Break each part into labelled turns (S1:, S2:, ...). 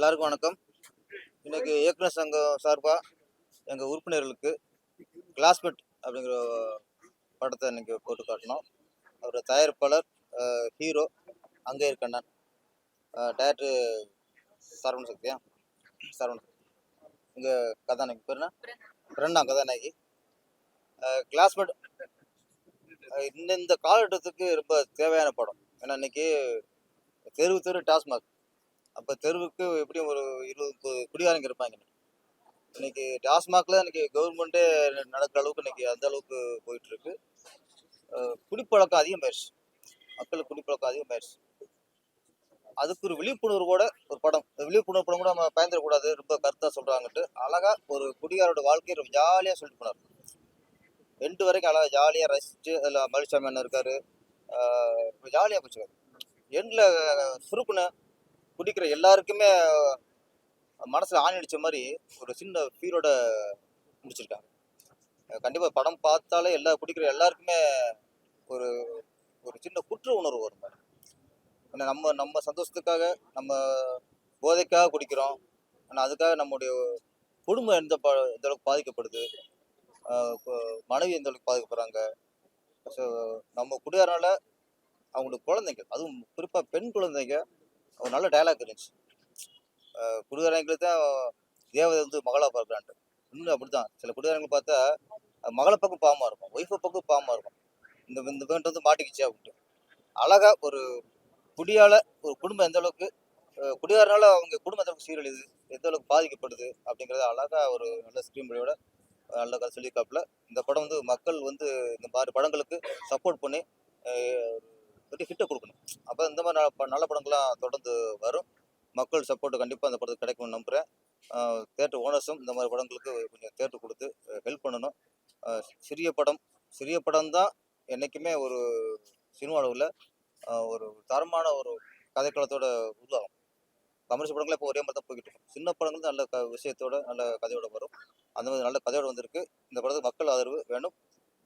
S1: எல்லாருக்கும் வணக்கம். இன்றைக்கி இயக்குனர் சங்கம் சார்பாக எங்கள் உறுப்பினர்களுக்கு கிளாஸ்மேட் அப்படிங்கிற படத்தை இன்னைக்கு போட்டு காட்டினோம் அவரோட தயாரிப்பாளர் ஹீரோ அங்கே இருக்கண்ணன் டேரக்டர் சரவண சக்தியா சரவண. இங்கே கதாநாயகி பேர் என்ன? பிரண்ணா கதாநாயகி. கிளாஸ்மேட் இந்த இந்த காலகட்டத்துக்கு ரொம்ப தேவையான படம். ஏன்னா இன்னைக்கு தெருவு தெரு டாஸ்மாக். அப்போ தெருவுக்கு எப்படியும் ஒரு இருபது குடிகாரங்க இருப்பாங்க. இன்னைக்கு டாஸ்மாக்ல இன்னைக்கு கவர்மெண்ட்டே நடக்கிற அளவுக்கு இன்னைக்கு அந்த அளவுக்கு போயிட்டு இருக்கு குடிப்பழக்கம் அதிகமாயிருச்சு. மக்களுக்கு குடிப்பழக்கம் அதிகமாயிருச்சு. அதுக்கு ஒரு விழிப்புணர்வோட ஒரு படம். இந்த விழிப்புணர்வு படம் கூட நம்ம பயந்துடக்கூடாது. ரொம்ப கருத்தா சொல்றாங்கட்டு அழகா ஒரு குடிகாரோட வாழ்க்கையை ரொம்ப ஜாலியா சொல்லிட்டு போனார். ரெண்டு வரைக்கும் அழகா ஜாலியா ரசிச்சு அதில் மலிசாமி அண்ணன் இருக்காரு. ஜாலியாக போச்சுக்காரு எண்டில் சுருக்குன்னு குடிக்கிற எல்லாருக்குமே மனசில் ஆணி அடித்த மாதிரி ஒரு சின்ன ஃபீலோட முடிச்சிருக்காங்க. கண்டிப்பாக படம் பார்த்தாலே எல்லா குடிக்கிற எல்லாருக்குமே ஒரு ஒரு சின்ன குற்ற உணர்வு வரும் பாரு. ஏன்னா நம்ம நம்ம சந்தோஷத்துக்காக நம்ம போதைக்காக குடிக்கிறோம். ஆனால் அதுக்காக நம்முடைய குடும்பம் எந்த ப எந்த அளவுக்கு பாதிக்கப்படுது? மனைவி எந்த அளவுக்கு பாதிக்கப்படுறாங்க? ஸோ நம்ம குடியாரனால அவங்களுக்கு குழந்தைங்க அதுவும் குறிப்பாக பெண் குழந்தைங்க ஒரு நல்ல டயலாக் இருந்துச்சு. அஹ் குடிகாரங்களுக்கு தான் தேவதை வந்து மகளா பார்க்குறான்ட்டு. இன்னும் அப்படி தான் சில குடிகாரங்களை பார்த்தா மகளை பக்கம் பாவமா இருக்கும். ஒய்ஃபை பக்கம் பாவமா இருக்கும். இந்த இந்த பேண்ட் வந்து மாட்டிக்கிச்சு அப்படின்ட்டு. அழகா ஒரு குடியால் ஒரு குடும்பம் எந்த அளவுக்கு குடியாரனால குடிகாரனால அவங்க குடும்பம் எந்த அளவுக்கு சீரழிது எந்த அளவுக்கு பாதிக்கப்படுது அப்படிங்கிறத அழகாக ஒரு நல்ல ஸ்க்ரீன் பிளேயோட நல்ல கதை சொல்லியிருக்காப்புல. இந்த படம் வந்து மக்கள் வந்து இந்த மாதிரி படங்களுக்கு சப்போர்ட் பண்ணி பெரிய ஹிட்டை கொடுக்கணும். அப்போ இந்த மாதிரி நல்ல நல்ல படங்கள்லாம் தொடர்ந்து வரும். மக்கள் சப்போர்ட் கண்டிப்பாக அந்த படத்துக்கு கிடைக்கும்னு நம்புகிறேன் தேட்டர் ஓனர்ஸும் இந்த மாதிரி படங்களுக்கு கொஞ்சம் தேட்டர் கொடுத்து ஹெல்ப் பண்ணணும். சிறிய படம் சிறிய படம் தான் என்றைக்குமே ஒரு சினிமா அளவில் ஒரு தரமான ஒரு கதைக்களத்தோட உருவாகும். கமர்ஷியல் படங்களே இப்போ ஒரே மாதிரி தான் போய்கிட்டு இருக்கும் சின்ன படங்கள் நல்ல க விஷயத்தோட நல்ல கதையோட வரும். அந்த மாதிரி நல்ல கதையோட வந்திருக்கு. இந்த படத்துக்கு மக்கள் ஆதரவு வேணும்.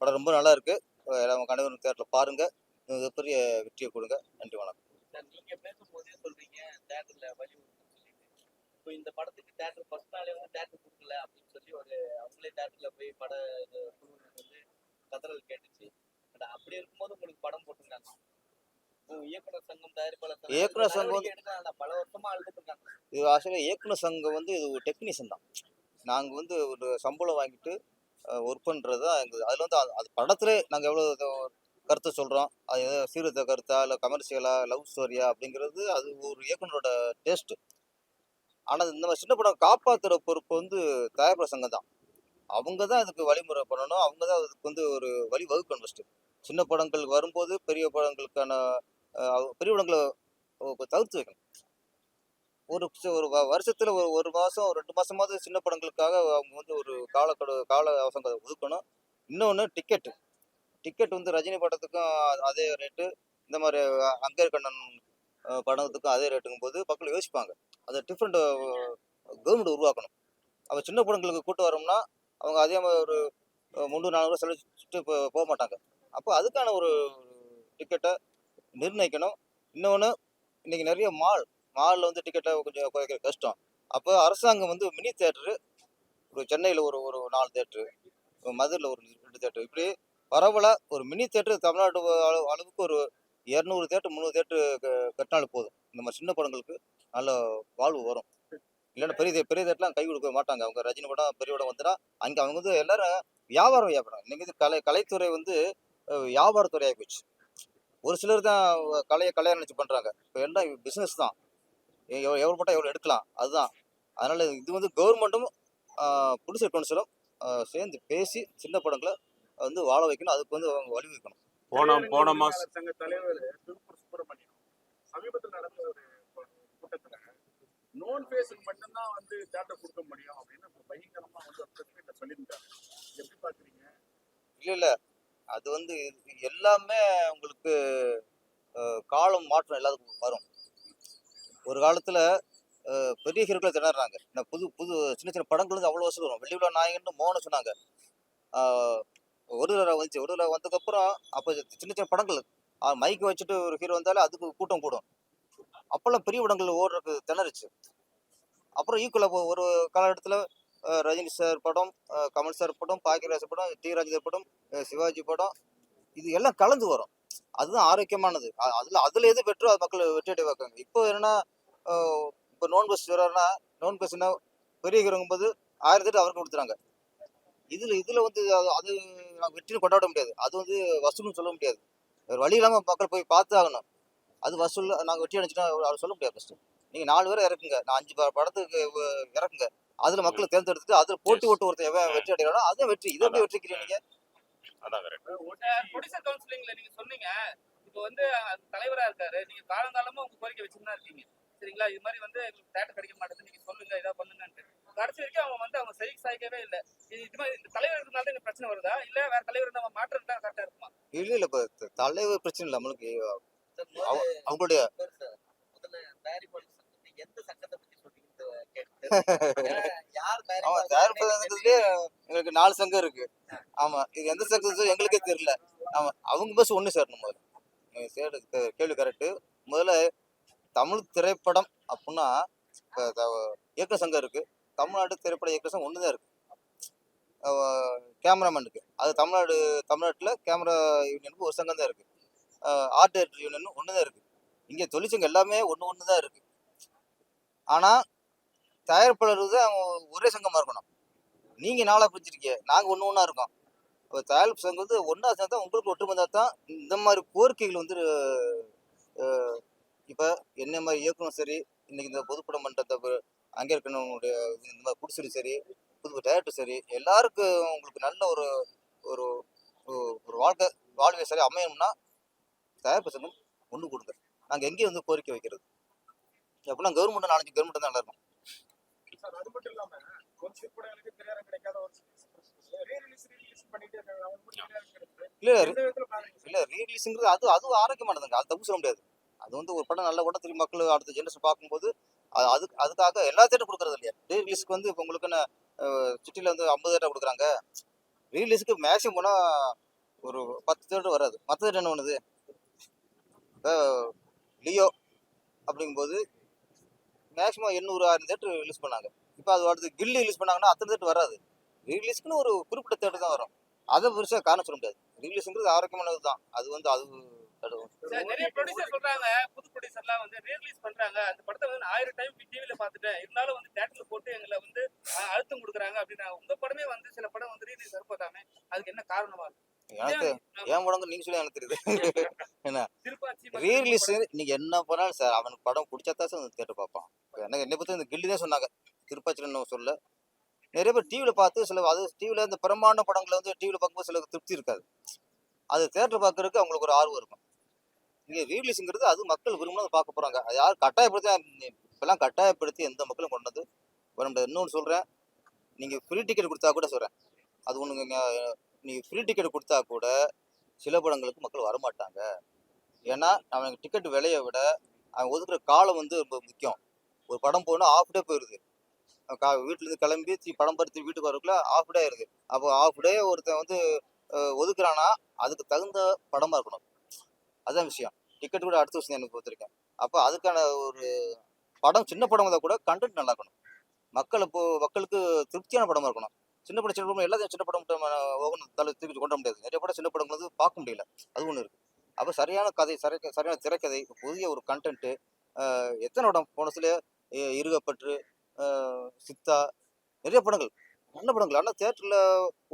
S1: படம் ரொம்ப நல்லா இருக்குது அஹ் எல்லாம் கணவன் தேட்டரில் பாருங்கள் மிகப்பெரிய வெற்றியை கொடுங்க. நன்றி வணக்கம்.
S2: நீங்க பேசும்போதே சொல்றீங்க தேட்டர்ல வழி சொல்லிட்டு. இப்போ இந்த படத்துக்கு தேட்டர் ஃபர்ஸ்ட் நாளே வந்து தேட்டர் கொடுக்கல அப்படின்னு சொல்லி ஒரு அவங்களே தேட்டர்ல போய் பட வந்து கதறல் கேட்டுச்சு. பட் அப்படி இருக்கும்போது உங்களுக்கு படம் போட்டுருக்காங்க. இயக்குனர் சங்கம் தயாரிப்பாளர்
S1: இயக்குனர் சங்கம்.
S2: பல வருஷமா அழுதுட்டு இருக்காங்க
S1: இது ஆக்சுவலாக இயக்குனர் சங்கம் வந்து இது ஒரு டெக்னீஷியன் தான். நாங்கள் வந்து ஒரு சம்பளம் வாங்கிட்டு ஒர்க் பண்ணுறது தான் எங்கள் அதில் வந்து அது- அது படத்துல நாங்கள் எவ்வளோ கருத்தை சொல்கிறோம் அது எதோ சீர்திருத்த கருத்தா இல்லை கமர்ஷியலா லவ் ஸ்டோரியா அப்படிங்கிறது அது ஒரு இயக்குனரோட டேஸ்ட்டு ஆனால் இந்த மாதிரி சின்ன படம் காப்பாற்றுற பொறுப்பு வந்து தயாரிப்பாளர் சங்கம் தான். அவங்க தான் அதுக்கு வழிமுறை பண்ணணும். அவங்க தான் அதுக்கு வந்து ஒரு வழி வகுக்கணும் ஃபஸ்ட்டு சின்ன படங்கள் வரும்போது பெரிய படங்களுக்கான பெரிய படங்களை தவிர்த்து வைக்கணும். ஒரு ஒரு வ- ஒரு ஒரு மாதம் ரெண்டு மாதமாவது சின்ன படங்களுக்காக அவங்க வந்து ஒரு காலக்கெடு கால அவசங்க ஒதுக்கணும். இன்னொன்று டிக்கெட்டு டிக்கெட் வந்து ரஜினி படத்துக்கும் அதே ரேட்டு இந்த மாதிரி அ- அங்கே கண்ணன் படத்துக்கும் அதே ரேட்டுங்கும் போது மக்கள் யோசிப்பாங்க. அதை டிஃப்ரெண்ட் கவர்மெண்ட் உருவாக்கணும். அப்போ சின்ன படங்களுக்கு கூட்டு வரோம்னா அவங்க அதே மாதிரி ஒரு அஹ், முந்நூறு நானூறு செலவிச்சுட்டு இப்போ போக மாட்டாங்க. அப்போ அதுக்கான ஒரு டிக்கெட்டை நிர்ணயிக்கணும். இன்னொன்று இன்னைக்கு நிறைய மால் மாலில் வந்து டிக்கெட்டை கொஞ்சம் குறைக்கிற கஷ்டம். அப்போ அரசாங்கம் வந்து மினி தேட்டரு ஒரு சென்னையில் ஒரு ஒரு நாலு தேட்ரு மதுரையில் ஒரு ரெண்டு தேட்ரு இப்படி பரவலாக ஒரு மினி தேட்டர் தமிழ்நாடு அளவுக்கு ஒரு இரநூறு தேட்டர் முந்நூறு தேட்டரு கட்டினாலும் போதும். இந்த மாதிரி சின்ன படங்களுக்கு நல்ல வாழ்வு வரும். இல்லைன்னா பெரிய பெரிய தேட்டர்லாம் கை கொடுக்க மாட்டாங்க. அவங்க ரஜினி படம் பெரிய படம் வந்துன்னா அங்கே அவங்க வந்து எல்லாரும் வியாபாரம் வியாபாரம். இன்னைக்கு கலை கலைத்துறை வந்து வியாபாரத்துறையாக வியாபாரத்துறையாகி போச்சு. ஒரு சிலர் தான் கலையை கலையாக நினச்சி பண்ணுறாங்க இப்போ எல்லாம் பிஸ்னஸ் தான். எவ்வளோ எவ்வளோ போட்டால் எவ்வளோ எடுக்கலாம். அதுதான். அதனால் இது வந்து கவர்மெண்ட்டும் புடிசர் கவுன்சிலும் சேர்ந்து பேசி சின்ன படங்களை வந்து வாழ வைக்கணும். அதுக்கு வந்து அவங்க வழிவகுக்கணும்.
S3: போன போன மாசம்
S4: சங்க தலைவர் திருப்பூர் சுப்பிரமணியம். சமீபத்தில் நடந்த ஒரு கூட்டத்துல நோன் ஃபேஸுக்கு மட்டும்தான் வந்து தேட்டர் கொடுக்க முடியும் அப்படின்னு ஒரு பயங்கரமா வந்து பிரச்சனை சொல்லியிருந்தாரு. எப்படி பாக்குறீங்க
S1: இல்லை இல்லை. அது வந்து எல்லாமே உங்களுக்கு காலம் மாற்றம் எல்லாத்துக்கும் வரும். ஒரு காலத்தில் பெரிய ஹீரோக்களை திணறாங்க. நான் புது புது சின்ன சின்ன படங்கள் வந்து அவ்வளோ வசூல் வரும். வெள்ளி விழா நாயகன்னு மோன சொன்னாங்க ஒரு தடவை வந்துச்சு. ஒரு தடவை வந்ததுக்கப்புறம் அப்போ சின்ன சின்ன படங்கள். மைக்கு வச்சுட்டு ஒரு ஹீரோ வந்தாலே அதுக்கு கூட்டம் கூடும். அப்போல்லாம் பெரிய படங்கள் ஓடுறதுக்கு திணறுச்சு. அப்புறம் ஈக்குவலாக ஒரு காலகட்டத்தில் ரஜினி சார் படம் கமல் சார் படம் பாக்கியராஜ் படம் டி. ராஜேந்தர் படம் சிவாஜி படம் இது எல்லாம் கலந்து வரும். அதுதான் ஆரோக்கியமானது. அதில் அதுல அதுல எது பெற்றோ அது மக்கள் வெற்றி வைக்காங்க இப்போ என்னன்னா இப்போ நோன் பஸ் வர்றாருன்னா நோன் பஸ்னா பெரிய ஹீரோங்கும் போது ஆயிரத்தி எட்டு அவருக்கு கொடுத்துறாங்க இதுல இதுல வந்து அது நாங்கள் வெற்றின்னு கொண்டாட முடியாது. அது வந்து வசூல்னு சொல்ல முடியாது. வேறு வழி இல்லாம மக்கள் போய் பார்த்து ஆகணும். அது வசூல் நாங்கள் வெற்றி அடைஞ்சிட்டோம் அவர் சொல்ல முடியாது ஃபஸ்ட்டு நீங்கள் நாலு பேரை இறக்குங்க. நான் அஞ்சு படத்துக்கு இறக்குங்க. அதுல மக்களை தேர்ந்தெடுத்துட்டு அதுல போட்டி ஓட்டு ஒருத்தன் எவன் வெற்றி அடைகிறானோ அதுதான் வெற்றி. இதை எப்படி வெற்றிக்கிறீங்க நீங்க?
S3: அதான் கரெக்ட்
S2: கவுன்சிலிங்ல நீங்க சொன்னீங்க. இப்போ வந்து தலைவரா இருக்காரு. நீங்க காலங்காலமா உங்க கோரிக்கை வச்சுட்டு தான் இருக்கீங்க. சரிங்களா? இது மாதிரி வந்து எங்களுக்கு தேட்டர் கிடைக்க மாட்டேங்குது நீங்க சொல்லுங்க. இதா பண்ணுங்கன்ட்டு. கடைசி வரைக்கும் அவங்க வந்து அவங்க சரி சாய்க்கவே இல்லை. இது இது மாதிரி இந்த தலைவர் இருந்தாலும் இந்த பிரச்சனை வருதா? இல்ல வேற தலைவர் நம்ம மாற்றம் தான் கரெக்டா இருக்குமா?
S1: இல்ல இல்ல இப்போ தலைவர் பிரச்சனை இல்லை நம்மளுக்கு அவங்களுடைய
S2: எந்த சங்கத்தை பத்தி சொல்றீங்க யார்
S1: அவன் தயாரிப்பு சங்கத்துலயே எங்களுக்கு நாலு சங்கம் இருக்கு. ஆமா இது எந்த சங்கத்து எங்களுக்கே தெரியல. ஆமா அவங்க பஸ் ஒண்ணு சேரணும் முதல்ல. கேள்வி கரெக்டு முதல்ல தமிழ் திரைப்படம் அப்படின்னா இயக்க சங்கம் இருக்கு. தமிழ்நாடு திரைப்பட இயக்க ஒன்று தான் இருக்கு. கேமராமேனுக்கு. அது தமிழ்நாடு தமிழ்நாட்டில் கேமரா யூனியனுக்கு ஒரு சங்கம் தான் இருக்கு. ஆர்ட் டைரக்டர் யூனியன் ஒன்று தான் இருக்கு. இங்கே தொழிற்சங்கம் எல்லாமே ஒன்று ஒன்று தான் இருக்கு. ஆனால் தயாரிப்பாளர் தான் ஒரே சங்கமாக இருக்கணும். நீங்கள் நாளாக பிரிச்சிருக்கீங்க நாங்கள் ஒன்று ஒன்றா இருக்கோம். இப்போ தயாரிப்பு சங்கம் வந்து ஒன்றா சேர்ந்தா உங்களுக்கு ஒற்றுமை தான் இந்த மாதிரி கோரிக்கைகள் வந்து இப்போ என்ன மாதிரி இயக்கணும் சரி இன்னைக்கு இந்த பொதுப்படம் பண்ணுற அங்கே இருக்கணுடைய இந்த மாதிரி குடிசரி சரி புது டேரக்டர் சரி எல்லாருக்கும் உங்களுக்கு நல்ல ஒரு ஒரு ஒரு- வாழ்க்கை வாழ்க்கை சரி அமையணும்னா தயாரிப்பு சங்கம் ஒன்று கொடுங்க. நாங்கள் எங்கேயும் வந்து கோரிக்கை வைக்கிறது. எப்படின்னா கவர்மெண்ட் நாலஞ்சு கவர்மெண்ட் தான் நல்லா இருக்கும். இல்லை இல்ல ரீலீஸுங்கிறது அது அது ஆரோக்கியமானதுங்க. அது தப்பு சொல்ல முடியாது. அது வந்து ஒரு படம் நல்ல படம் திரும்பி மக்கள் அடுத்த ஜென்ரேஷன் பார்க்கும்போது அது அதுக்கு அதுக்காக எல்லா தேட்டரும் கொடுக்குறது இல்லையா? ரீலீஸ்க்கு வந்து இப்போ உங்களுக்குன்னு சிட்டியில் வந்து ஐம்பது தேட்டர் கொடுக்குறாங்க. ரீலீஸுக்கு மேக்ஸிமம் போனால் ஒரு பத்து தேட்டர் வராது. மற்ற தேட்டர் என்ன பண்ணுது? இப்போ லியோ அப்படிங்கும்போது மேக்ஸிமம் எண்ணூறு ஆயிரம் தேட்டர் ரிலீஸ் பண்ணாங்க. இப்போ அது அடுத்து கில்லி ரிலீஸ் பண்ணாங்கன்னா அத்தனை தேட்டர் வராது. ரீலீஸ்க்குன்னு ஒரு குறிப்பிட்ட தேட்டர் தான் வரும். அதை பெருசாக காரணம் சொல்ல முடியாது. ரிலீஸுங்கிறது ஆரோக்கியமானது தான் அது வந்து அது தடுக்கும்
S2: சார் நிறைய ப்ரொடியூசர் சொல்றாங்க புது ப்ரொடியூசர்லாம் வந்து ரீரிலீஸ் பண்றாங்க. அந்த படத்தை வந்து ஆயிரம் டைம் டிவில பார்த்துட்டேன். இருந்தாலும் வந்து தேட்டர்ல போட்டு எங்களை வந்து அழுத்தம் கொடுக்குறாங்க அப்படின்னா உங்க படமே வந்து சில படம் வந்து ரீரிலீஸ் இருப்பதாமே அதுக்கு என்ன காரணமா?
S1: எனக்கு ஏன் படங்க நீங்க சொல்லி எனக்கு தெரியுது
S2: திருப்பாச்சி மற்றும்
S1: ரீரிலீஸ் நீங்க என்ன பண்ணாலும் சார் அவனுக்கு படம் பிடிச்சா சார் தேட்டர் பார்ப்பான். எனக்கு என்னை பத்தி இந்த கில்லி தான் சொன்னாங்க. திருப்பாச்சியில் இன்னும் சொல்ல நிறைய பேர் டிவியில் பார்த்து சில அது டிவியில் இந்த பிரமாண்ட படங்களை வந்து டிவியில் பார்க்கும்போது சில திருப்தி இருக்காது. அது தேட்டர் பார்க்கறதுக்கு அவங்களுக்கு ஒரு ஆர்வம் இருக்கும். இங்கே ரீரிலீஸுங்கிறது அது மக்கள் விரும்பினது பார்க்க போகிறாங்க அது யார் கட்டாயப்படுத்தி இப்போல்லாம் கட்டாயப்படுத்தி எந்த மக்களும் கொண்டு வந்து வர முடியாது. இன்னொன்று சொல்கிறேன் நீங்கள் ஃப்ரீ டிக்கெட் கொடுத்தா கூட சொல்கிறேன் அது ஒன்று நீங்கள் ஃப்ரீ டிக்கெட் கொடுத்தா கூட சில படங்களுக்கு மக்கள் வரமாட்டாங்க. ஏன்னா அவனுக்கு டிக்கெட் விலையை விட அவன் ஒதுக்குற காலம் வந்து ரொம்ப முக்கியம். ஒரு படம் போகணும் ஆஃப் டே போயிடுது கா வீட்டிலேருந்து கிளம்பி படம் படுத்து வீட்டுக்கு வரக்குள்ள ஆஃப் டே ஆயிடுது அப்போ ஆஃப் டே ஒருத்தன் வந்து ஒதுக்குறான்னா ஒதுக்குறானா அதுக்கு தகுந்த படமாக இருக்கணும். அதுதான் விஷயம். டிக்கெட் கூட அடுத்த வருஷம் எனக்கு கொடுத்துருக்கேன். அப்போ அதுக்கான ஒரு படம் சின்ன படம் வந்தால் கூட கண்டென்ட் நல்லா இருக்கணும். மக்கள் இப்போ மக்களுக்கு திருப்தியான படமாக இருக்கணும். சின்ன படம் சின்ன படம் எல்லாத்தையும் சின்ன படம் ஒவ்வொன்றும் தலை திருப்பி கொண்ட முடியாது. நிறைய படம் சின்ன படம் வந்து பார்க்க முடியல. அது ஒன்று இருக்குது அப்போ சரியான கதை சரி சரியான திரைக்கதை புதிய ஒரு கண்டென்ட்டு எத்தனை படம்? போனதுல இருகப்பற்று சித்தா நிறைய படங்கள். நல்ல படங்கள். ஆனால் தேட்டரில்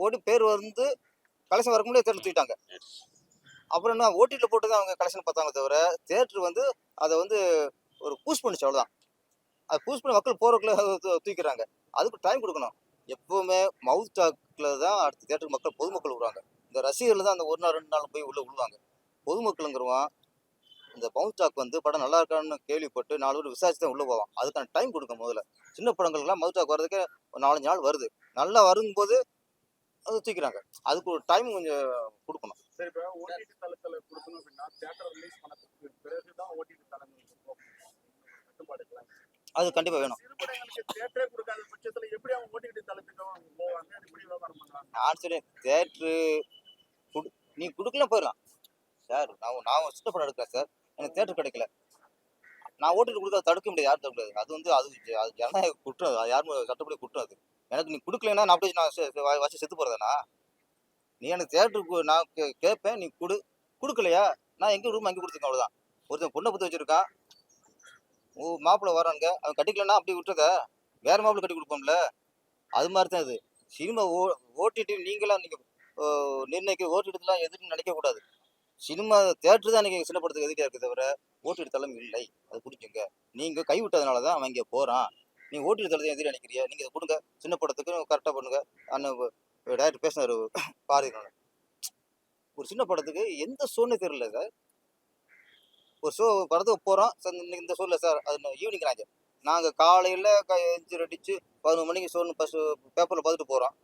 S1: ஓடி பேர் வந்து கலெக்ஷன் வரக்கு தேட்டர் தூக்கிட்டாங்க. அப்புறம் என்ன ஓடிடியில் போட்டு தான் அவங்க கலெக்ஷன் பார்த்தாங்க தவிர தேட்டர் வந்து அதை வந்து ஒரு பூஸ் பண்ணிச்சு அவ்வளோதான் அது பூஸ் பண்ணி மக்கள் போகிறக்குள்ள தூக்கிறாங்க அதுக்கு டைம் கொடுக்கணும். எப்பவுமே மவுத் டாக்கில் தான் அடுத்த தேட்டருக்கு மக்கள் பொதுமக்கள் விடுவாங்க இந்த ரசிகர்கள் தான் அந்த ஒரு நாள் ரெண்டு நாள் போய் உள்ளே விழுவாங்க பொதுமக்களுங்கிறவன் இந்த மவுத் டாக் வந்து படம் நல்லா இருக்கான்னு கேள்விப்பட்டு நாலு பேர் விசாரிச்சு தான் உள்ளே போவான். அதுக்கான டைம் கொடுக்க முதல்ல. சின்ன படங்கள்லாம் மவுத் டாக் வர்றதுக்கே ஒரு நாலஞ்சு நாள் வருது. நல்லா வரும்போது அது தூக்கிறாங்க அதுக்கு ஒரு டைம் கொஞ்சம் கொடுக்கணும்.
S4: சரி இப்போ ஓடிடி தளத்துல கொடுக்கணும் அப்படின்னா தியேட்டர் ரிலீஸ் பண்ணதுக்கு ஓடிடி போகும் கட்டுப்பாடுகள்
S1: அது கண்டிப்பாக வேணும்.
S4: தியேட்டரே கொடுக்காத பட்சத்துல எப்படி அவங்க ஓடிடி தளத்துக்கு போவாங்க? எப்படி பண்றாங்க
S1: நான் சொல்றேன் தேட்ரு குடு நீ கொடுக்கலாம் போயிடலாம். சார் நான் நான் சின்ன படம் எடுக்கிறேன் சார் எனக்கு தேட்டர் கிடைக்கல. நான் ஓட்டிட்டு கொடுக்க தடுக்க முடியாது யாரும் தடுக்க முடியாது. அது வந்து அது அது ஜனநாயக குற்றம் அது யாரும் சட்டப்படி குற்றம் அது. எனக்கு நீ கொடுக்கலன்னா நான் அப்படியே நான் வச்சு செத்து போறதானா நீ எனக்கு தேட்டருக்கு நான் கே- கேட்பேன் நீ கொடு. கொடுக்கலையா? நான் எங்கே ரூம் அங்கே கொடுத்துருக்கேன் அவ்வளோதான் ஒருத்தன் பொண்ணை பற்றி வச்சுருக்கான் ஓ மாப்பிள்ளை வரானுங்க. அவன் கட்டிக்கலன்னா அப்படி விட்டுறத வேறு மாப்பிள்ளை கட்டி கொடுப்போம்ல. அது மாதிரி தான் இது. சினிமா ஓ ஓட்டிட்டு நீங்களாம் நீங்கள் நிர்ணயிக்க ஓட்டிட்டுலாம் எதுன்னு நினைக்கக்கூடாது சினிமா தேட்டர் தான் நீங்கள் சின்ன படத்துக்கு எதிரியாக இருக்குது தவிர ஓட்டிட்டு தளம் இல்லை. அது புரிஞ்சுங்க நீங்கள் கைவிட்டதுனால தான் அவன் இங்கே போகிறான் நீங்கள் ஓட்டு தளத்தை எதிரி நினைக்கிறியா நீங்கள் இதை கொடுங்க. சின்ன படத்துக்கு கரெக்டாக பண்ணுங்க. அண்ணன் டேரக்டர் பேசினார். பாருங்க ஒரு சின்ன படத்துக்கு எந்த ஷோன்னு தெரியல சார் ஒரு ஷோ படத்துக்கு போகிறோம் சார் இந்த ஷோவில் சார் அது ஈவினிங் ராஜ் நாங்கள் காலையில் எஞ்சி அடிச்சு பதினொரு மணிக்கு ஷோன்னு பஸ் பேப்பரில் பார்த்துட்டு போகிறோம்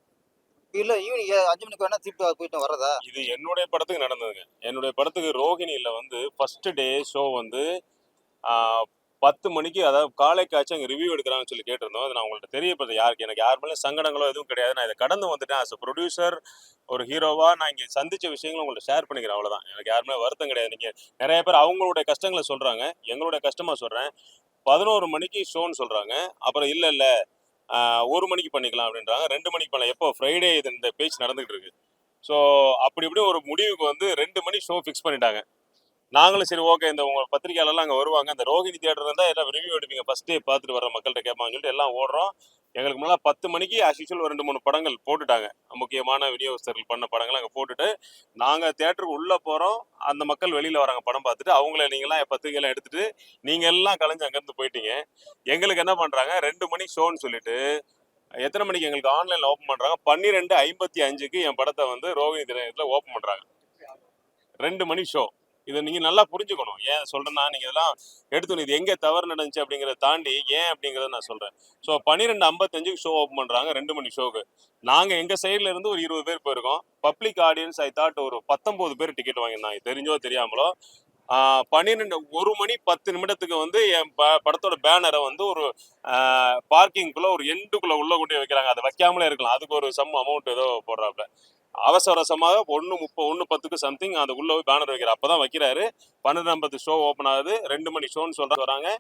S1: இல்லை ஈவினிங் அஞ்சு மணிக்கு வேணால் திருப்பி போயிட்டு வர்றதா
S3: இது என்னுடைய படத்துக்கு நடந்ததுங்க. என்னுடைய படத்துக்கு ரோஹிணியில் வந்து ஃபர்ஸ்ட் டே ஷோ வந்து பத்து மணிக்கு அதாவது காலைக்காச்சும் அங்கே ரிவ்யூ எடுக்கிறாங்கன்னு சொல்லி கேட்டிருந்தோம். அது நான் உங்கள்கிட்ட தெரியப்படுது. யாருக்கு எனக்கு யார் மேலே சங்கடங்களோ எதுவும் கிடையாது. நான் இதை கடந்து வந்துட்டேன் ஆஸ் ப்ரொடியூசர் ஒரு ஹீரோவாக நான் இங்கே சந்திச்ச விஷயங்களை உங்கள்கிட்ட ஷேர் பண்ணிக்கிறேன் அவ்வளோதான் எனக்கு யாருமே வருத்தம் கிடையாது. நீங்கள் நிறைய பேர் அவங்களுடைய கஷ்டங்களை சொல்கிறாங்க எங்களுடைய கஷ்டமாக சொல்கிறேன் பதினோரு மணிக்கு ஷோன்னு சொல்கிறாங்க அப்புறம் இல்லை இல்லை ஒரு மணிக்கு பண்ணிக்கலாம் அப்படின்றாங்க. ரெண்டு மணிக்கு பண்ணலாம். எப்போ? ஃப்ரைடே இது இந்த பேச்சு நடந்துகிட்டு இருக்கு. ஸோ அப்படி இப்படி ஒரு முடிவுக்கு வந்து ரெண்டு மணி ஷோ ஃபிக்ஸ் பண்ணிட்டாங்க. நாங்களும் சரி ஓகே இந்த உங்க பத்திரிகையாளர்லாம் அங்கே வருவாங்க. அந்த ரோஹிணி தியேட்டர் இருந்தால் எல்லாம் ரிவ்யூ எடுப்பீங்க? ஃபஸ்ட்டே பார்த்துட்டு வர மக்கள்கிட்ட கேட்பாங்கன்னு சொல்லிட்டு எல்லாம் ஓடுறோம். எங்களுக்கு முன்னாடி பத்து மணிக்கு as ஒரு ரெண்டு மூணு படங்கள் போட்டுட்டாங்க. முக்கியமான விநியோகஸ்தர்கள் பண்ண படங்கள் அங்கே போட்டுட்டு நாங்கள் தேட்டருக்கு உள்ளே போகிறோம் அந்த மக்கள் வெளியில் வராங்க படம் பார்த்துட்டு அவங்கள நீங்களாம் பத்திரிகையெல்லாம் எடுத்துட்டு நீங்கள் எல்லாம் கலைஞ்சு அங்கேருந்து போயிட்டீங்க. எங்களுக்கு என்ன பண்ணுறாங்க ரெண்டு மணி ஷோன்னு சொல்லிட்டு எத்தனை மணிக்கு எங்களுக்கு ஆன்லைனில் ஓப்பன் பண்ணுறாங்க பன்னிரெண்டு ஐம்பத்தி அஞ்சுக்கு என் படத்தை வந்து ரோகிணி திரையத்தில் ஓப்பன் பண்ணுறாங்க ரெண்டு மணி ஷோ இதை நீங்க நல்லா புரிஞ்சுக்கணும். ஏன் சொல்றேன்னா நீங்க இதெல்லாம் எடுத்துக்கணும் இது எங்க தவறு நடந்துச்சு அப்படிங்கிறத தாண்டி ஏன் அப்படிங்கிறத நான் சொல்றேன். ஸோ பன்னிரெண்டு ஐம்பத்தஞ்சுக்கு ஷோ ஓப்பன் பண்றாங்க ரெண்டு மணி ஷோக்கு நாங்க எங்க சைட்ல இருந்து ஒரு இருபது பேர் போயிருக்கோம். பப்ளிக் ஆடியன்ஸ் ஐ தாட் ஒரு பத்தொன்பது பேர் டிக்கெட் வாங்கியிருந்தாங்க. தெரிஞ்சோ தெரியாமலோ. ஆஹ் பன்னிரெண்டு ஒரு மணி பத்து நிமிடத்துக்கு வந்து என் ப படத்தோட பேனரை வந்து ஒரு பார்க்கிங்குள்ள ஒரு எண்டுக்குள்ள உள்ள கொண்டு வைக்கிறாங்க. அதை வைக்காமலே இருக்கலாம். அதுக்கு ஒரு சம் அமௌண்ட் ஏதோ போடுறாப்புல அவசர அவசரமாக ஒன்று முப்பது ஒன்று பத்துக்கு சம்திங் அது உள்ளே போய் பேனர் வைக்கிறார் அப்போ தான் வைக்கிறாரு. பன்னெண்டு ஐம்பது ஷோ ஓப்பன் ஆகுது. ரெண்டு மணி ஷோன்னு சொல்கிறாங்க வராங்க.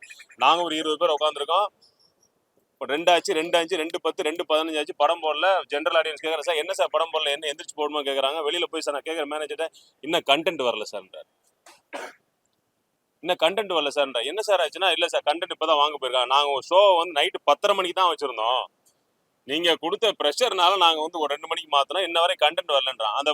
S3: நாங்கள் ஒரு இருபது பேர் உட்காந்துருக்கோம் இப்போ ரெண்டாச்சு ரெண்டாச்சு ரெண்டு பத்து ரெண்டு பதினஞ்சு ஆச்சு. படம் போடல. ஜென்ரல் ஆடியன்ஸ் கேட்குறேன் சார் என்ன சார் படம் போடல? என்ன எந்திரிச்சு போடணுமா? கேட்குறாங்க வெளியில் போய் சார் நான் கேட்குற மேனேஜர்கிட்ட இன்னும் கண்டென்ட் வரல சார்ன்றார் இன்னும் கண்டென்ட் வரல சார்ன்ற என்ன சார் ஆச்சுன்னா? இல்லை சார் கண்டென்ட் இப்போ தான் வாங்க போயிருக்காங்க. நாங்கள் ஷோ வந்து நைட்டு பத்தரை மணிக்கு தான் வச்சுருந்தோம். நீங்கள் கொடுத்த ப்ரெஷர்னால நாங்கள் வந்து ஒரு ரெண்டு மணிக்கு மாத்தினா இன்ன வரை கண்டென்ட் வரலன்றான். அந்த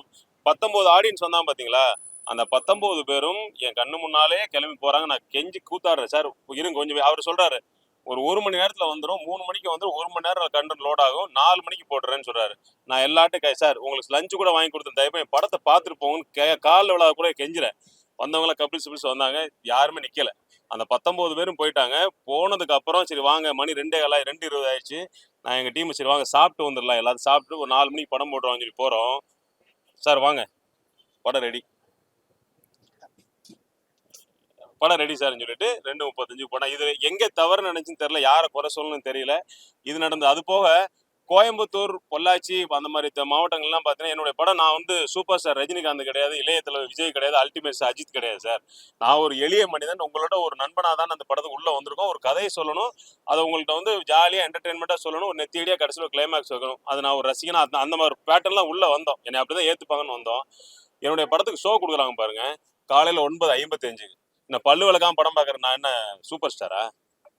S3: பத்தொன்பது ஆடியன்ஸ் வந்தான் பார்த்தீங்களா அந்த பத்தொன்பது பேரும் என் கண்ணு முன்னாலே கிளம்பி போறாங்க. நான் கெஞ்சி கூத்தாடுறேன் சார் இருங்க கொஞ்சம் அவர் சொல்கிறாரு ஒரு ஒரு மணி நேரத்தில் வந்துடும் மூணு மணிக்கு வந்துடும் ஒரு மணி நேரம் கண்டென்ட் லோட் ஆகும் நாலு மணிக்கு போட்டுறேன்னு சொல்கிறாரு நான் எல்லாட்டும் கை சார் உங்களுக்கு லஞ்சு கூட வாங்கி கொடுத்தேன் தயவு என் படத்தை பார்த்துட்டு போங்கன்னு கே காலில் விழா கூட கெஞ்சிறேன். வந்தவங்களாம் கபிள்ஸ் பிள்ஸ் வந்தாங்க யாருமே நிக்கல. அந்த பத்தொன்பது பேரும் போயிட்டாங்க. போனதுக்கு அப்புறம் சரி வாங்க மணி ரெண்டே காலாய் ரெண்டு இருபது ஆயிடுச்சு. நான் எங்கள் டீம் சரி வாங்க சாப்பிட்டு வந்துடலாம் எல்லாரும் சாப்பிட்டு ஒரு நாலு மணிக்கு படம் போட்டுருவாங்க சொல்லி போகிறோம் சார் வாங்க. படம் ரெடி படம் ரெடி சார்னு சொல்லிட்டு ரெண்டு முப்பத்தஞ்சு படம். இது எங்கே தவறு நினைச்சுன்னு தெரியல. யாரை குறை சொல்லணும்னு தெரியல. இது நடந்தது அது போக கோயம்புத்தூர் பொள்ளாச்சி அந்த மாதிரி மாவட்டங்கள்லாம் பார்த்தீங்கன்னா என்னுடைய படம் நான் வந்து சூப்பர் ஸ்டார் ரஜினிகாந்த் கிடையாது இளைய தலைவர் விஜய் கிடையாது அல்டிமேட் அஜித் கிடையாது சார் நான் ஒரு எளிய மனிதன் உங்களோட ஒரு நண்பனாக தான் அந்த படத்துக்கு உள்ளே வந்திருக்கோம். ஒரு கதையை சொல்லணும் அதை உங்கள்கிட்ட வந்து ஜாலியாக என்டர்டெயின்மெண்ட்டாக சொல்லணும் ஒரு நெத்தியடியாக கடைசியில் கிளைமேக்ஸ் வைக்கணும். அது நான் ஒரு ரசிகனா அந்த அந்த மாதிரி பேட்டர்லாம் உள்ளே வந்தோம். என்னை அப்படி தான் ஏற்றுப்பாங்கன்னு வந்தோம். என்னுடைய படத்துக்கு ஷோ கொடுக்குறாங்க பாருங்கள் காலையில் ஒன்பது ஐம்பத்தஞ்சுக்கு இந்த பல்லு விளக்காம படம் பார்க்குறேன் நான் என்ன சூப்பர் ஸ்டாரா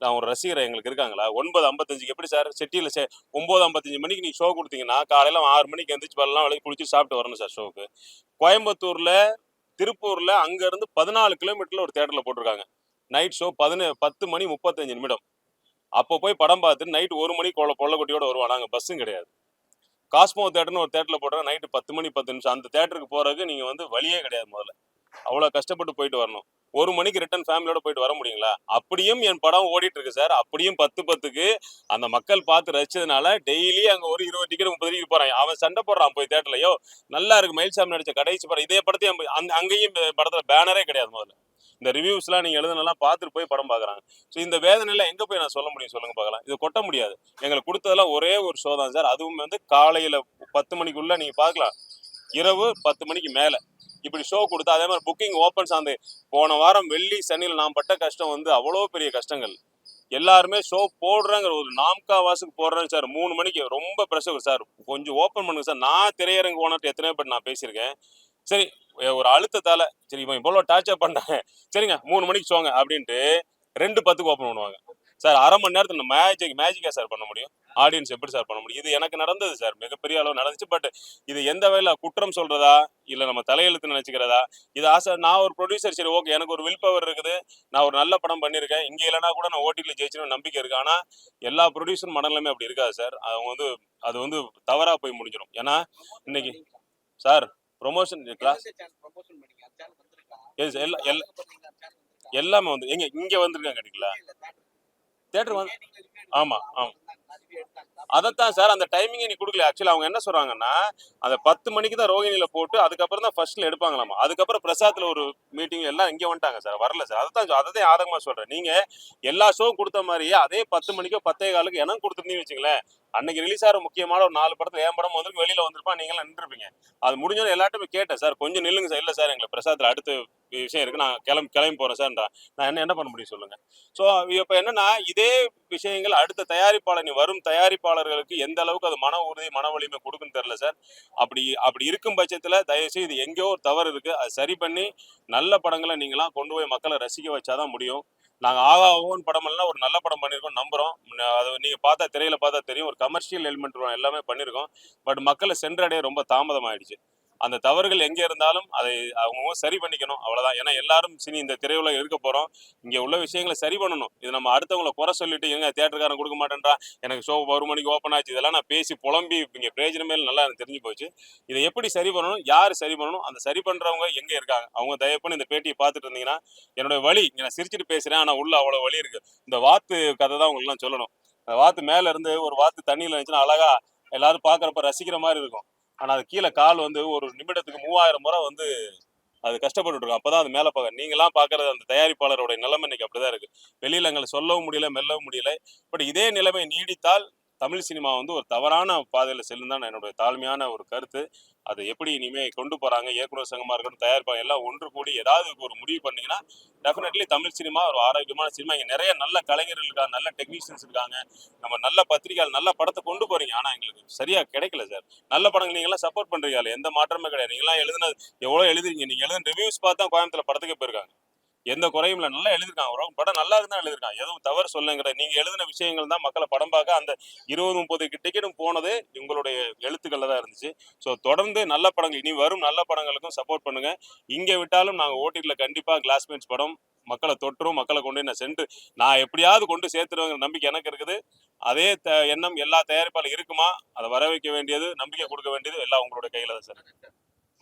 S3: நான் ஒரு ரசிகர் எங்களுக்கு இருக்காங்களா? ஒன்பது ஐம்பத்தஞ்சுக்கு எப்படி சார்? செட்டியில் சே ஒம்பது ஐம்பத்தஞ்சு மணிக்கு நீங்கள் ஷோ கொடுத்தீங்கன்னா காலையில் ஆறு மணிக்கு எந்திரிச்சு பல்லாம் விலைக்கு குளிச்சு சாப்பிட்டு வரணும் சார் ஷோக்கு கோயம்புத்தூரில் திருப்பூரில் அங்கேருந்து பதினாலு கிலோமீட்டரில் ஒரு தேட்டரில் போட்டிருக்காங்க. நைட் ஷோ பதினு பத்து மணி முப்பத்தஞ்சு நிமிடம். அப்போ போய் படம் பார்த்துட்டு நைட் ஒரு மணி கொள்ள கொள்ளக்குட்டியோட வருவான். நாங்கள் பஸ்ஸும் கிடையாது. காஸ்மோ தேட்டர்னு ஒரு தேட்டரில் போட்டாங்க நைட்டு பத்து மணி பத்து நிமிஷம். அந்த தேட்டருக்கு போகிறதுக்கு நீங்கள் வந்து வழியே கிடையாது முதல்ல. அவ்வளோ கஷ்டப்பட்டு போயிட்டு வரணும். ஒரு மணிக்கு ரிட்டர்ன் ஃபேமிலியோட போயிட்டு வர முடியுங்களா? அப்படியும் என் படம் ஓடிட்டு இருக்கு சார். அப்படியும் பத்து பத்துக்கு அந்த மக்கள் பார்த்து ரசிச்சதுனால டெய்லி அங்கே ஒரு இருபது டிக்கெட் முப்பது டிக்கெட் போகிறான் அவன் சண்டை போடுறான் போய் தேட்டர்லையோ நல்லா இருக்கு. மயில்சாமி நடிச்ச கடைசி படம். இதே படத்தையும் அந்த அங்கேயும் படத்துல பேனரே கிடையாது முதல்ல. இந்த ரிவ்யூஸ்லாம் நீங்க எழுதுனெல்லாம் பார்த்துட்டு போய் படம் பார்க்குறாங்க. ஸோ இந்த வேதனையெல்லாம் எங்க போய் நான் சொல்ல முடியும்? சொல்லுங்க பார்க்கலாம். இது கொட்ட முடியாது. எங்களுக்கு கொடுத்ததெல்லாம் ஒரே ஒரு ஷோ தான் சார். அதுவும் வந்து காலையில பத்து மணிக்குள்ள நீங்க பார்க்கலாம். இரவு பத்து மணிக்கு மேலே. இப்படி ஷோ கொடுத்து அதே மாதிரி புக்கிங் ஓப்பன்ஸ் அந்த போன வாரம் வெள்ளி சனியில் நான் பட்ட கஷ்டம் வந்து அவ்வளோ பெரிய கஷ்டங்கள். எல்லாருமே ஷோ போடுறேங்கிற ஒரு நாம்கா வாசுக்கு போடுறேன் சார் மூணு மணிக்கு ரொம்ப ப்ரெஷர் சார் கொஞ்சம் ஓப்பன் பண்ணுங்க சார் நான் திரையரங்கு ஓனர் எத்தனையோ பேர் நான் பேசியிருக்கேன். சரி ஒரு அழுத்தத்தால சரி இவன் இவ்வளோ டார்ச்சர் பண்ணாங்க சரிங்க மூணு மணிக்கு சோங்க அப்படின்ட்டு ரெண்டு பத்துக்கு ஓப்பன் பண்ணுவாங்க. சார் அரை மணி நேரத்தில் மேஜிக் மேஜிக்கா சார் பண்ண முடியும். ஆடியன்ஸ் எப்படி சார் பண்ண முடியும்? இது எனக்கு நடந்தது சார் மிகப்பெரிய அளவு நடந்துச்சு. பட் இது எந்த வகையில் குற்றம் சொல்றதா இல்லை நம்ம தலையெழுத்து நினைச்சுக்கிறதா? இது ஆசை நான் ஒரு ப்ரொடியூசர் சரி ஓகே எனக்கு ஒரு வில் பவர் இருக்குது. நான் ஒரு நல்ல படம் பண்ணியிருக்கேன். இங்கே இல்லைனா கூட நான் ஓடிடியில் ஜெயிச்சிடும் நம்பிக்கை இருக்கு. ஆனால் எல்லா ப்ரொடியூசர் மனநிலையுமே அப்படி இருக்காது சார். அவங்க வந்து அது வந்து தவறாக போய் முடிஞ்சிடும். ஏன்னா இன்னைக்கு சார் ப்ரொமோஷன் கிளாஸ் எஸ் எல்லா எல்லாமே வந்து எங்க இங்கே வந்திருக்காங்க கேட்டீங்களா? தேட்டர் வந்து ஆமா, ஆமா. அதைத்தான் சார் அந்த டைமிங் நீ கொடுக்கல ஆக்சுவலி அவங்க என்ன சொல்றாங்கன்னா அந்த பத்து மணிக்கு தான் ரோகிணியில போட்டு அதுக்கப்புறம் தான் ஃபர்ஸ்ட்ல எடுப்பாங்களாமா? அதுக்கப்புறம் பிரசாத்ல ஒரு மீட்டிங் எல்லாம் இங்கே வந்துட்டாங்க சார் வரல சார். அதைத்தான் அதை ஆதங்கமா சொல்றேன். நீங்க எல்லா ஷோவும் கொடுத்த மாதிரியே அதே பத்து மணிக்கோ பத்தே காலுக்கு இனம் கொடுத்துருந்தீங்கன்னு வச்சுங்களேன் அன்னைக்கு ரிலீஸ் ஆகிற முக்கியமான ஒரு நாலு படத்துல ஏன் படம் வந்து வெளியில வந்திருப்பா நீங்களாம் நின்றுருப்பீங்க. அது முடிஞ்சது எல்லாத்தையுமே கேட்டேன் சார். கொஞ்சம் நில்லுங்க சார். இல்லை சார் எங்களுக்கு பிரசாத்ல அடுத்த விஷயம் இருக்கு. நான் கிளம்பி கிளம்பி போறேன் சார் நான் என்ன என்ன பண்ண முடியும் சொல்லுங்க. ஸோ இப்போ என்னன்னா இதே விஷயங்கள் அடுத்த தயாரிப்பாளர் நீ வரும் தயாரிப்பாளர்களுக்கு எந்த அளவுக்கு அது மன உறுதி மன வலிமை கொடுக்குன்னு தெரில சார். அப்படி அப்படி இருக்கும் பட்சத்தில் தயவுசெய்து இது எங்கேயோ ஒரு தவறு இருக்குது அது சரி பண்ணி நல்ல படங்களை நீங்களாம் கொண்டு போய் மக்களை ரசிக்க வச்சாதான் முடியும். நாங்கள் ஆகா ஓன் படமெல்லாம் ஒரு நல்ல படம் பண்ணியிருக்கோம் நம்புகிறோம் அது நீங்கள் பார்த்தா திரையில் பார்த்தா தெரியும். ஒரு கமர்ஷியல் எலிமெண்ட் எல்லாமே பண்ணியிருக்கோம் பட் மக்களை சென்றடைய ரொம்ப தாமதம் ஆயிடுச்சு அந்த தவறுகள் எங்கே இருந்தாலும் அதை அவங்க சரி பண்ணிக்கணும் அவ்வளோதான் ஏன்னா எல்லாரும் சினி இந்த திரையுலகம் இருக்க போகிறோம் இங்கே உள்ள விஷயங்களை சரி பண்ணணும். இது நம்ம அடுத்தவங்களை குறை சொல்லிட்டு எங்க தேட்டருக்காரன் கொடுக்க மாட்டேன்றா எனக்கு ஷோ ஒரு மணிக்கு ஓப்பன் ஆச்சு. இதெல்லாம் நான் பேசி புலம்பி இங்கே பிரயோஜனமே நல்லா எனக்கு தெரிஞ்சு போச்சு. இதை எப்படி சரி பண்ணணும்? யார் சரி பண்ணணும்? அந்த சரி பண்ணுறவங்க எங்கே இருக்காங்க? அவங்க தயப்பான இந்த பேட்டியை பார்த்துட்டு இருந்தீங்கன்னா என்னோட வழி நான் சிரிச்சுட்டு பேசுகிறேன் ஆனால் உள்ள அவ்வளோ வழி இருக்குது இந்த வாத்து கதை தான் உங்களுக்குலாம் சொல்லணும். அந்த வாத்து மேல இருந்து ஒரு வாத்து தண்ணியில இருந்துச்சுன்னா அழகா எல்லாரும் பாக்குறப்ப ரசிக்கிற மாதிரி இருக்கும். ஆனா அது கீழே கால் வந்து ஒரு நிமிடத்துக்கு மூவாயிரம் முறை வந்து அது கஷ்டப்பட்டு இருக்கும் அப்பதான் அது மேல பார்க்க. நீங்களாம் பாக்குறது அந்த தயாரிப்பாளரோட நிலைமை இன்னைக்கு அப்படிதான் இருக்கு. வெளியில் எங்களை சொல்லவும் முடியல மெல்லவும் முடியல. பட் இதே நிலைமை நீடித்தால் தமிழ் சினிமா வந்து ஒரு தவறான பாதையில் செல்லும் தான் என்னுடைய தாழ்மையான ஒரு கருத்து. அதை எப்படி இனிமேல் கொண்டு போகிறாங்க இயக்குநர் சங்கமாக இருக்கட்டும் தயாரிப்பாங்க எல்லாம் ஒன்று கூடி ஏதாவது ஒரு முடிவு பண்ணிங்கன்னா டெஃபினெட்லி தமிழ் சினிமா ஒரு ஆரோக்கியமான சினிமா. இங்கே நிறைய நல்ல கலைஞர்கள் இருக்காங்க நல்ல டெக்னீஷியன்ஸ் இருக்காங்க. நம்ம நல்ல பத்திரிகையாளர் நல்ல படத்தை கொண்டு போகிறீங்க ஆனால் எங்களுக்கு சரியாக கிடைக்கல சார். நல்ல படங்கள் நீங்களாம் எல்லாம் சப்போர்ட் பண்ணுறீங்க எந்த மாற்றமே கிடையாது. நீங்களாம் எழுதுனது எவ்வளோ எழுதுறீங்க? நீங்கள் எழுதுன ரிவ்யூஸ் பார்த்து தான் கோயம்புத்தூர் படத்துக்கு போயிருக்காங்க. எந்த குறையும் இல்லை. நல்லா எழுதிருக்காங்க ஒரு படம் நல்லா இருந்தா எழுதிருக்கான் எதுவும் தவறு சொல்லுங்கிற நீங்க எழுதின விஷயங்கள் தான் மக்களை படம் பார்க்க அந்த இருபது முப்பது டிக்கெட்டும் போனது உங்களுடைய எழுத்துக்கள்ல தான் இருந்துச்சு. ஸோ தொடர்ந்து நல்ல படங்கள் இனி வரும் நல்ல படங்களுக்கும் சப்போர்ட் பண்ணுங்க. இங்க விட்டாலும் நாங்கள் ஓட்டில கண்டிப்பா கிளாஸ்மேட்ஸ் படம் மக்களை தொற்றும் மக்களை கொண்டு நான் சென்று நான் எப்படியாவது கொண்டு சேர்த்துருவேங்கிற நம்பிக்கை எனக்கு இருக்குது. அதே த- எண்ணம் எல்லா தயாரிப்பாலும் இருக்குமா? அதை வர வைக்க வேண்டியது நம்பிக்கை கொடுக்க வேண்டியது எல்லாம் உங்களோட கையில தான் சார்